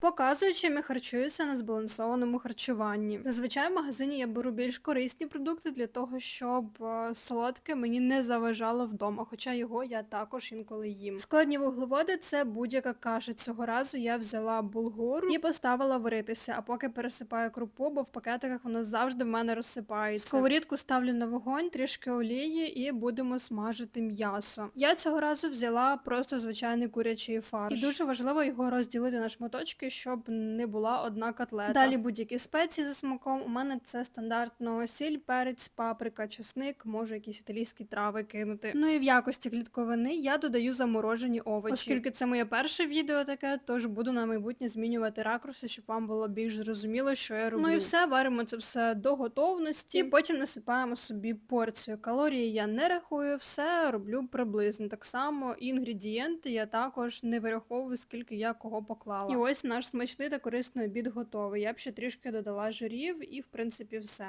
Показую, чим я харчуюся на збалансованому харчуванні. Зазвичай в магазині я беру більш корисні продукти для того, щоб е, солодке мені не заважало вдома, хоча його я також інколи їм. Складні вуглеводи це будь-яка каша. Цього разу я взяла булгур і поставила варитися, а поки пересипаю крупу, бо в пакетиках вона завжди в мене розсипається. Сковорідку ставлю на вогонь, трішки олії і будемо смажити м'ясо. Я цього разу взяла просто звичайний курячий фарш. І дуже важливо його розділити на шматочки, щоб не була одна котлета. Далі будь-які спеції за смаком. У мене це стандартно сіль, перець, паприка, чесник, можу якісь італійські трави кинути. Ну і в якості клітковини я додаю заморожені овочі. Оскільки це моє перше відео таке, тож буду на майбутнє змінювати ракурси, щоб вам було більш зрозуміло, що я роблю. Ну і все, варимо це все до готовності, і потім насипаємо собі порцію. Калорії я не рахую, все роблю приблизно. Так само інгредієнти я також не вираховую, скільки я кого поклала. І ось наш смачний та корисний обід готовий. Я б ще трішки додала жирів і в принципі все.